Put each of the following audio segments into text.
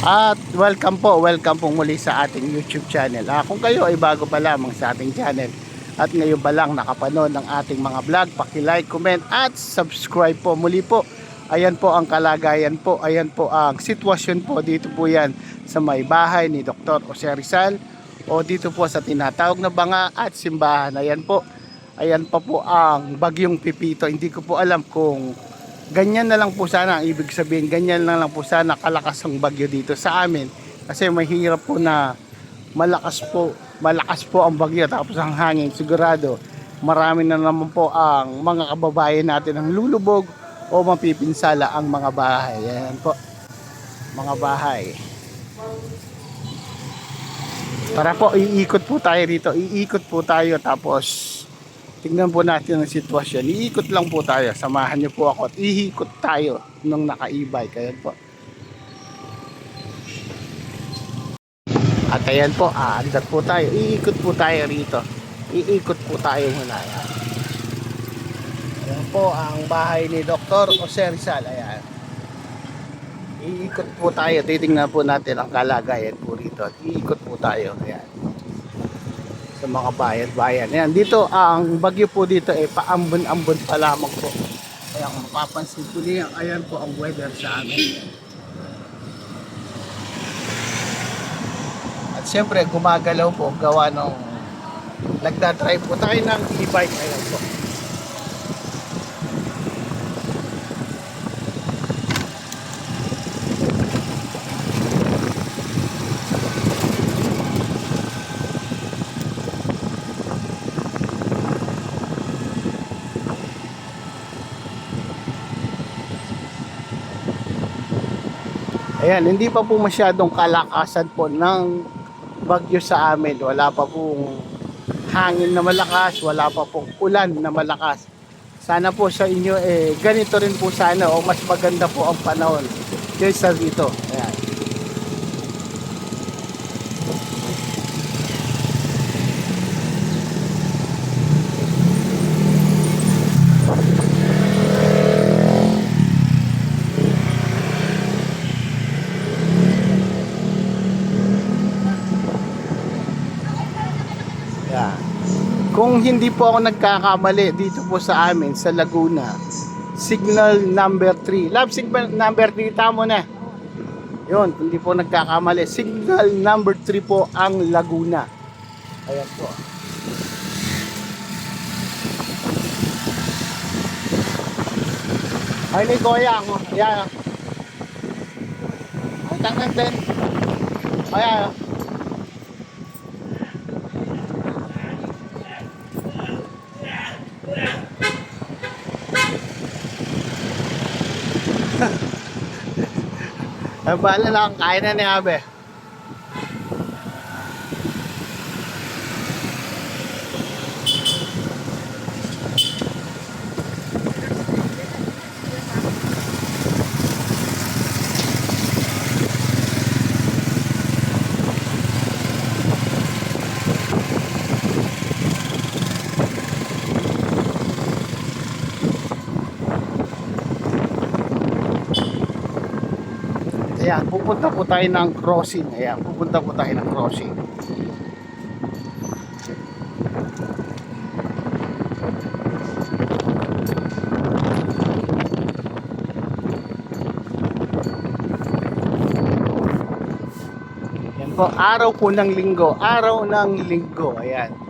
At welcome po, welcome po muli sa ating YouTube channel. Ah, kung kayo ay bago pa lamang sa ating channel at ngayon pa lang nakapanood ng ating mga vlog, paki-like, comment at subscribe po muli po. Ayan po ang kalagayan po, ayan po ang sitwasyon po dito po yan sa may bahay ni Dr. Jose Rizal o dito po sa tinatawag na banga at simbahan. Ayan po, ayan pa po ang bagyong pipito. Hindi ko po alam kung ganyan na lang po sana ang ibig sabihin. Ganyan na lang po sana kalakas ang bagyo dito sa amin. Kasi mahirap po na malakas po malakas po ang bagyo tapos ang hangin. Sigurado marami na naman po ang mga kababayan natin ang lulubog o mapipinsala ang mga bahay. Yan po mga bahay. Tara po, iikot po tayo rito. Iikot po tayo tapos tingnan po natin ang sitwasyon. Iikot lang po tayo. Samahan niyo po ako at iikot tayo nung naka-e-bike. Ayan po. At ayan po, aandar po tayo. Iikot po tayo rito. Iikot po tayo muna. Ayan. Ayan po ang bahay ni Dr. Jose Rizal. Ayan. Iikot po tayo. Titingnan po natin ang kalagayan po rito. Iikot po tayo. Ayan sa mga bayan-bayan. Ayan, dito ang bagyo po dito ay paambon-ambon pa lamang po. Kaya kung mapapansin po niya, ayan po ang weather sa amin. At siyempre, gumagalaw po gawa ng nagdadrive po tayo ng e-bike. Ayan po. Ayan, hindi pa po masyadong kalakasan po ng bagyo sa amin. Wala pa pong hangin na malakas, wala pa pong ulan na malakas. Sana po sa inyo eh ganito rin po sana o mas maganda po ang panahon kaysa dito. Ayan. Ayan. Kung hindi po ako nagkakamali dito po sa amin sa Laguna, signal number 3. Love signal number 3 tamo na. Yun, hindi po nagkakamali. Signal number 3 po ang Laguna. Ayan po. Ay, ni Goya ako. Ayan. Ang tangan din. Ayan. Ay, bahala lang. Kaya na ni Abe. Ayan, pupunta po tayo ng crossing. Ayan, pupunta po tayo ng crossing. Yan po, araw po ng linggo. Araw ng linggo. Ayan.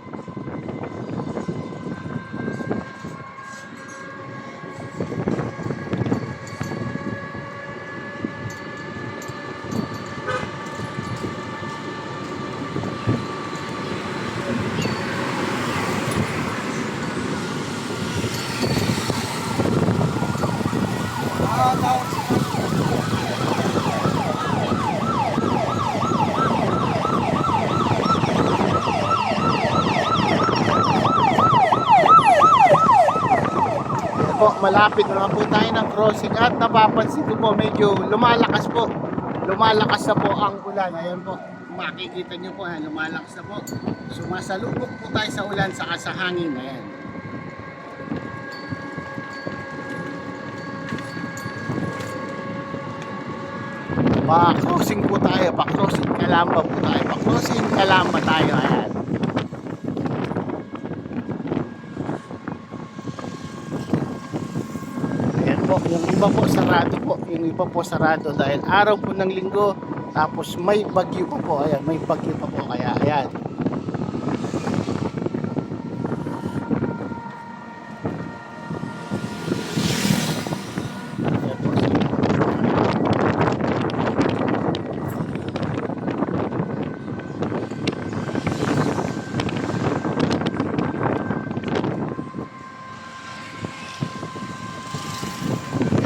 Malapit na po tayo ng crossing at napapansin ko po medyo lumalakas po. Lumalakas na po ang ulan. Ayan po, makikita nyo po, ayan, lumalakas na po. Sumasalubok po tayo sa ulan saka sa hangin. Ayan. Pa-crossing po tayo, pa-crossing Kalamba po tayo, pa-crossing Kalamba tayo. Ayan. Ayan po, yung iba po sarado po, yung iba po sarado dahil araw po ng linggo, tapos may bagyo pa po, ayan, may bagyo pa po, kaya ayan po,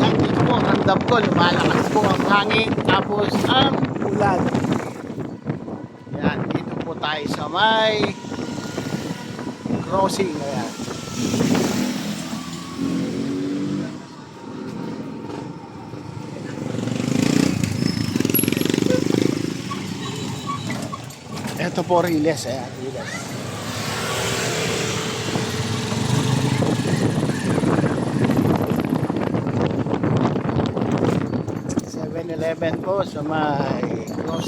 Yan, dito po, ramdam ko, lumalakas po ang hangin, tapos ang ulan. Yan, dito po tayo sa may crossing. Ayan. Ito po Riles, ayan, Riles. Eleven po sa may po.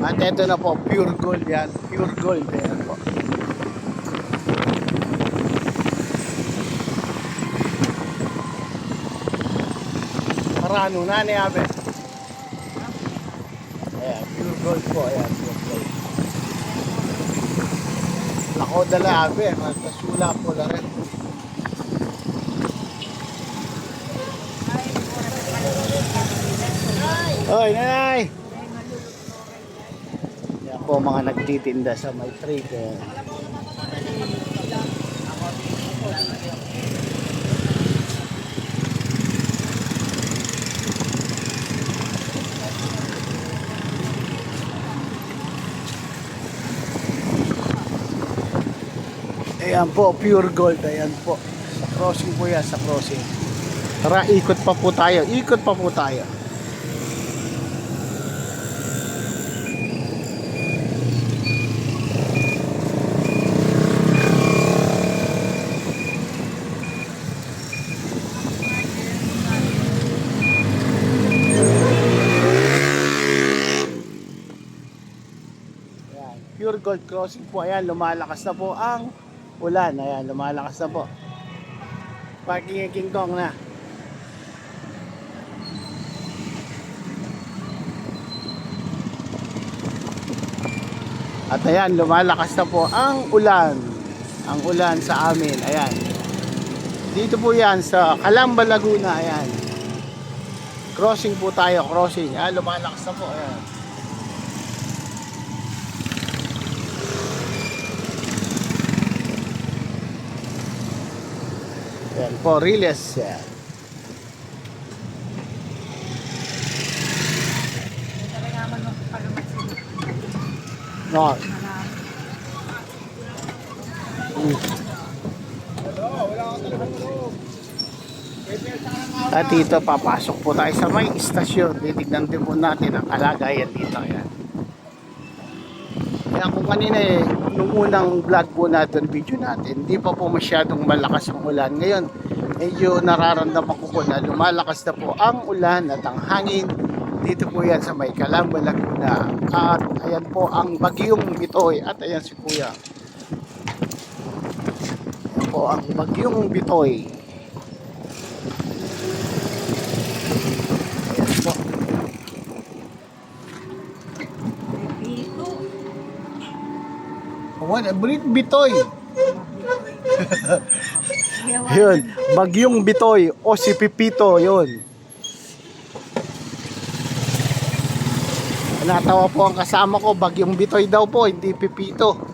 At ito na po, pure gold yan. Pure gold. Ayan po. Marano na ni Abe. Ayan, pure gold po. Ayan, pure gold. Ako dala Abe. Nagkasula po la rin. Hoy, nanay! Yan po mga nagtitinda sa may. Eh. Ayan po, pure gold. Ayan po. Sa crossing po yan, sa crossing. Tara, ikot pa po tayo. Ikot pa po tayo. Gold crossing po. Ayan, lumalakas na po ang ulan. Ayan, lumalakas na po. Parking King Kong na. At ayan, lumalakas na po ang ulan. Ang ulan sa amin. Ayan. Dito po yan sa Calamba, Laguna. Ayan. Crossing po tayo, crossing. Ayan, lumalakas na po. Ayan. Ayan po, Riles. Ayan. No. At dito, papasok po tayo sa may istasyon. Titignan din po natin ang kalagayan dito. Ayan. Kung kanina eh, nung unang vlog po natin, video natin, hindi pa po masyadong malakas ang ulan. Ngayon, medyo nararamdaman ko po na lumalakas na po ang ulan at ang hangin. Dito po yan sa may Calamba, Laguna. At ayan po ang bagyong Bitoy. At ayan si Kuya. Ayan po ang bagyong Bitoy. Brit Bitoy. yun, bagyong Bitoy o si Pipito, yun. Natawa po ang kasama ko, bagyong Bitoy daw po, hindi Pipito.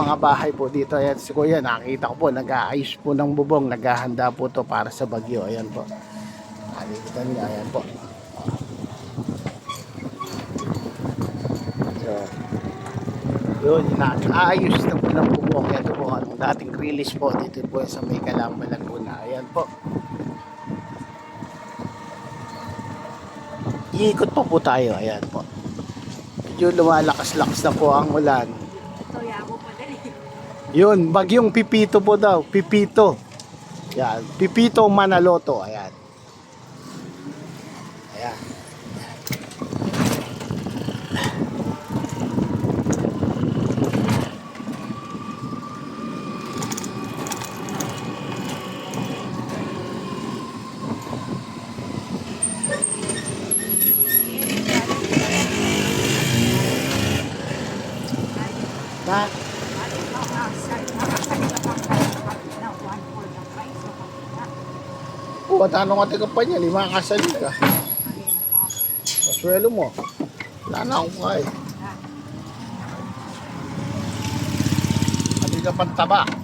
Mga bahay po dito. Ayan si Kuya, nakita ko po, nag-aayos po ng bubong. Naghahanda po to para sa bagyo. Ayan po. Nakikita niya, ayan po. So, yun, nakaayos na po ng bubong. Ito po, ang dating release po dito po sa may Calamba, Laguna. Ayan po. Iikot pa po tayo. Ayan po. Medyo lumalakas-lakas na po ang ulan. Ito, yabo pa dali. Yun, bagyong Pipito po daw. Pipito. Yan. Pipito Manaloto. Ayan. Ayan. Na, oh, tanong ka ka pa niya. Lima kasali ka. Paswelo mo. Wala na akong kaya. Hindi ka pantaba.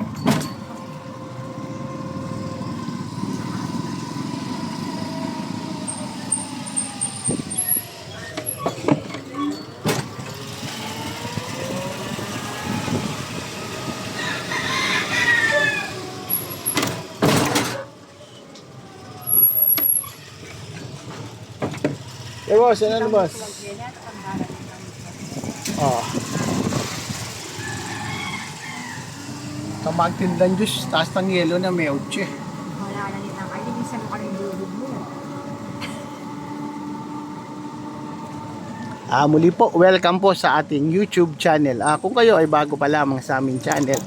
Eh, boss, ano na, boss? Oh. Kamagtindan juice, taas ng yelo na may utse. Wala na ang kayo. Minsan mo kami lulog mo. Ah, muli po, welcome po sa ating YouTube channel. Ah, kung kayo ay bago pa lamang sa aming channel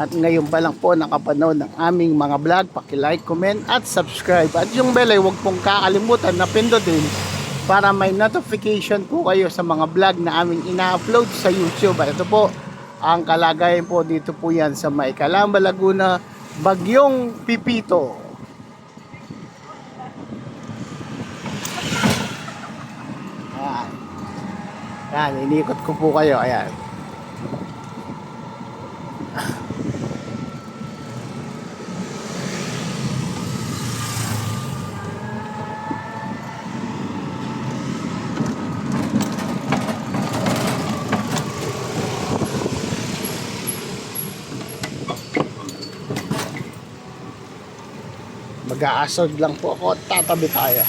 at ngayon pa lang po nakapanood ng aming mga vlog, paki-like, comment at subscribe. At yung bell ay huwag pong kakalimutan na pindutin para may notification po kayo sa mga vlog na aming ina-upload sa YouTube. Ito po, ang kalagayan po dito po yan sa May Calamba, Laguna, Bagyong Pipito. Ayan. Yan, inikot ko po kayo. Ayan. Mag-aasod lang po ako at tatabi tayo.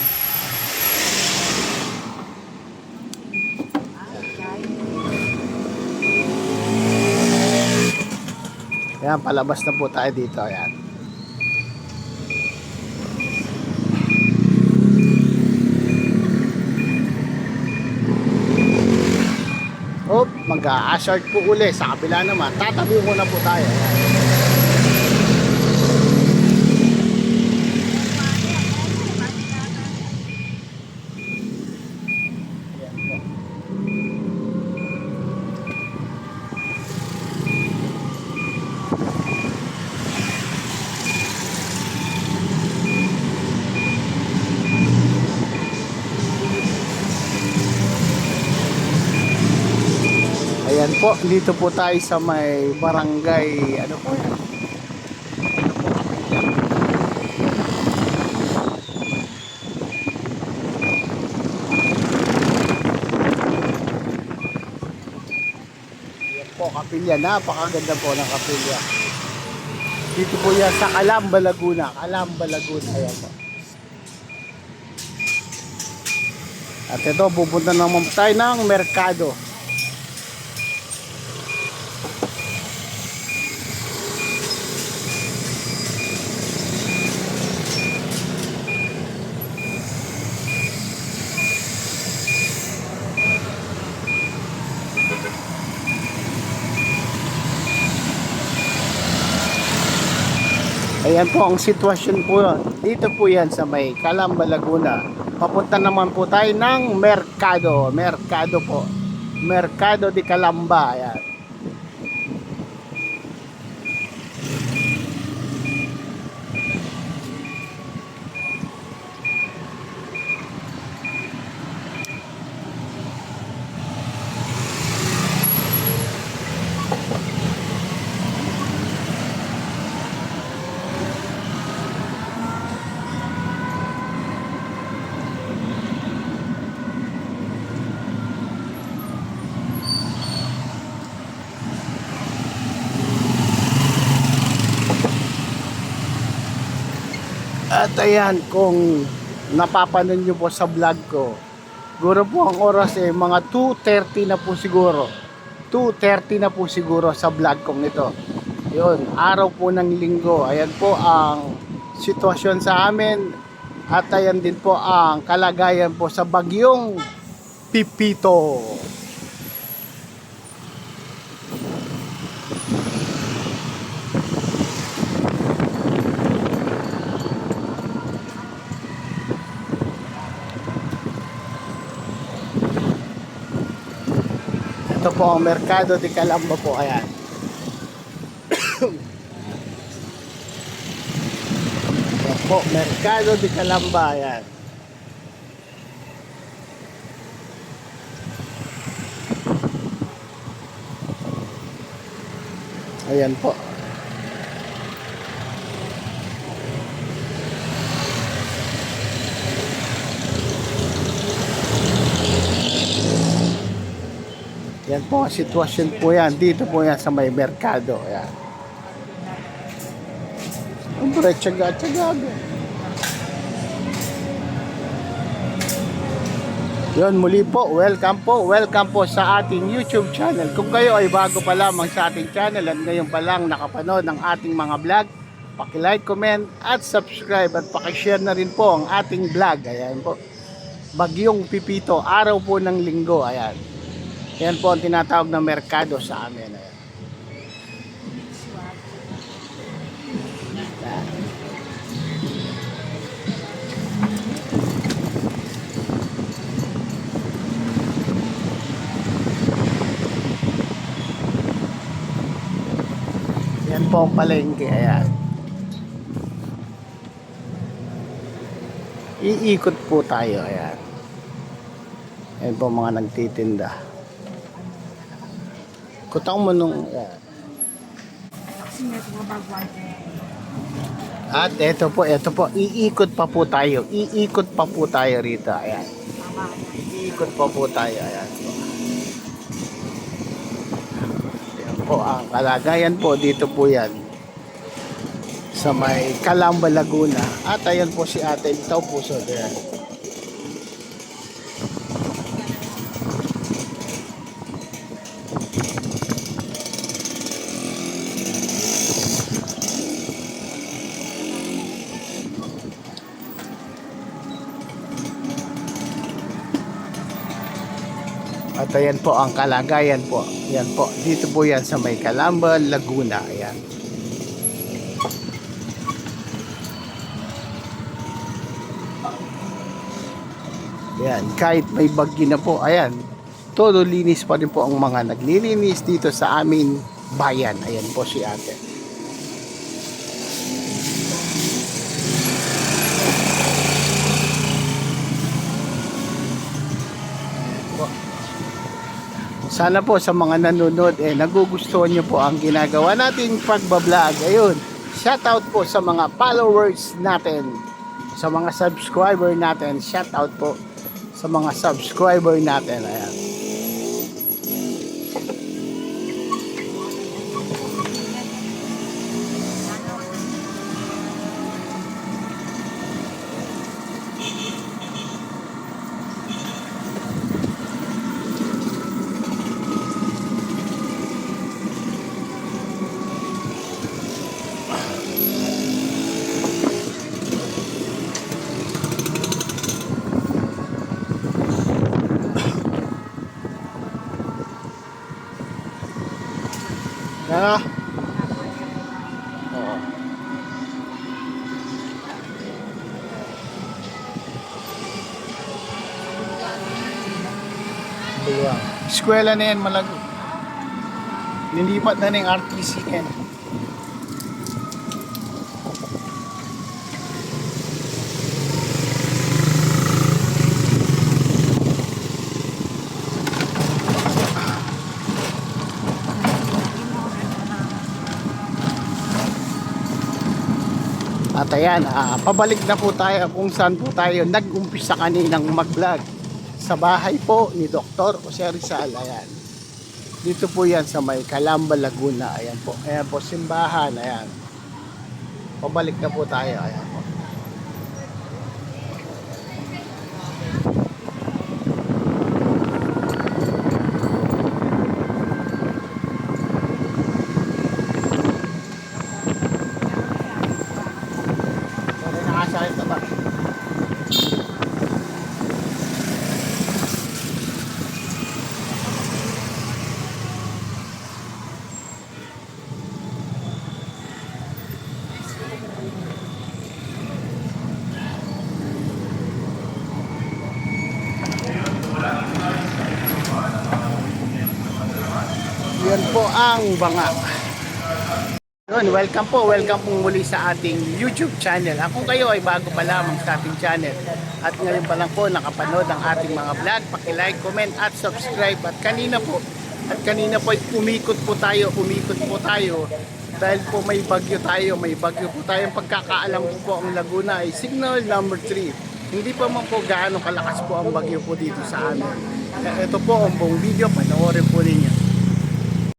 Ayan, palabas na po tayo dito. Ayan. Oh, mag-a-assert po uli sa kabila naman. Tatabi muna po tayo. Ayan. Po, dito po tayo sa may barangay, ano po yan? Ayan po, kapilya. Napakaganda po ng kapilya. Dito po yan sa Calamba, Laguna. Calamba, Laguna. Ayan po. At ito, pupunta naman tayo ng Merkado. Ayan po ang sitwasyon po. Dito po yan sa may Calamba, Laguna. Papunta naman po tayo ng Merkado. Merkado po. Merkado de Calamba. Ayan. At ayan, kung napapanood nyo po sa vlog ko, Siguro po ang oras eh mga 2.30 na po siguro. 2.30 na po siguro sa vlog kong ito. Yun, araw po ng linggo. Ayan po ang sitwasyon sa amin. At ayan din po ang kalagayan po sa bagyong Pipito. Po ang Merkado de Calamba po. Ayan. Ayan po, Merkado de Calamba. Ayan. Ayan po. Po ang sitwasyon po yan. Dito po yan sa may merkado. Ayan. Umbre, tsaga-tsaga. Yon muli po, welcome po, welcome po sa ating YouTube channel. Kung kayo ay bago pa lamang sa ating channel at ngayon pa lang nakapanood ng ating mga vlog, paki-like, comment at subscribe at paki-share na rin po ang ating vlog. Ayan po. Bagyong Pipito, araw po ng linggo. Ayan. Yan po ang tinatawag na merkado sa amin. Ayan. Ayan. Yan po ang palengke. Ayan. Iikot po tayo. Ayan. Yan po mga nagtitinda. Kutang mo nung... At eto po, eto po. Iikot pa po tayo. Iikot pa po tayo rito. Ayan. Iikot pa po tayo. Ayan po. Ayan po ang kalagayan po. Dito po yan. Sa may Calamba, Laguna. At ayan po si Ate Litaw Puso. Ayan. At ayan po ang kalagayan po. Yan po. Dito po yan sa may Calamba, Laguna. Ayan. Ayan. Kahit may bagyo na po. Ayan. Todo linis pa rin po ang mga naglilinis dito sa amin bayan. Ayan po si ate. Sana po sa mga nanonood eh nagugustuhan niyo po ang ginagawa nating pagbablog. Ayun. Shout out po sa mga followers natin. Sa mga subscriber natin. Shout out po sa mga subscriber natin. Ayan. Na. Oo. Buwang. Eskwela na yan, malago. Nilipat na ng RTC yan. Ayan, ah, pabalik na po tayo kung saan po tayo nag-umpisa kaninang mag-vlog. Sa bahay po ni Dr. Jose Rizal. Ayan. Dito po yan sa may Calamba, Laguna. Ayan po. Ayan po, simbahan. Ayan. Pabalik na po tayo. Ayan po. Ang banga. Yun, welcome po, welcome po muli sa ating YouTube channel. Kung kayo ay bago pa lamang sa ating channel at ngayon pa lang po nakapanood ang ating mga vlog, paki-like, comment at subscribe. At kanina po, at kanina po ay umikot po tayo, umikot po tayo dahil po may bagyo tayo, may bagyo po tayong pagkakaalam po po ang Laguna ay signal number 3. Hindi pa man po gaano kalakas po ang bagyo po dito sa amin. Eh, Ito po ang buong video, panoorin po ninyo.